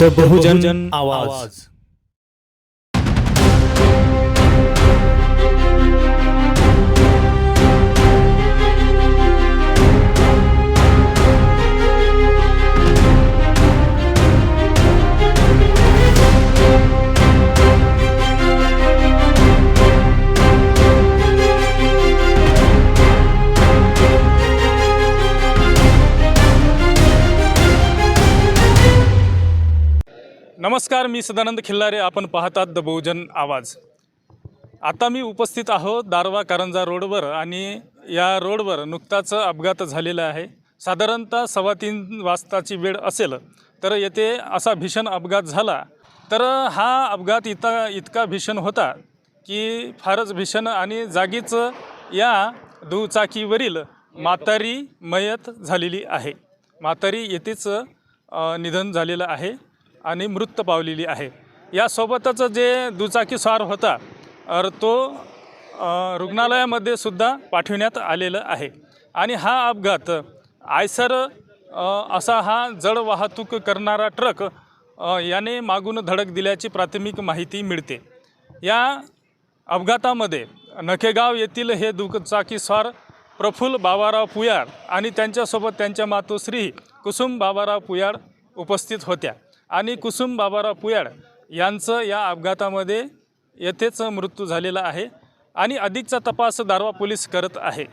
The बहुजन आवाज. नमस्कार मी सदानंद खिल्लारे. आपण पाहतात द बहुजन आवाज. आता मी उपस्थित आहो दारवा कारंजा रोडवर आणि या रोडवर नुकताच अपघात झालेला आहे. साधारणतः सव्वा तीन वाजताची वेळ असेल तर येथे असा भीषण अपघात झाला. तर हा अपघात इतका इतका भीषण होता की फारच भीषण आणि जागीच या दुचाकीवरील म्हातारी मयत झालेली आहे. म्हातारी येथेच निधन झालेलं आहे. आणि मृत पावलेली आहे. यासोबतच जे दुचाकी स्वार होता तर तो रुग्णालयामध्ये सुद्धा पाठविण्यात आलेलं आहे. आणि हा अपघात आयसर असा हा जड वाहतूक करणारा ट्रक याने मागून धडक दिल्याची प्राथमिक माहिती मिळते. या अपघातामध्ये नखेगाव येथील हे दुचाकी स्वार प्रफुल्ल बाबाराव पुयाळ आणि त्यांच्यासोबत त्यांच्या मातोश्री कुसुम बाबाराव पुयाड उपस्थित होत्या. आणि कुसुम बाबाराव पुयाड यांचं या अपघातामध्ये येथेच मृत्यू झालेला आहे आणि अधिकचा तपास दारवा पोलीस करत आहे.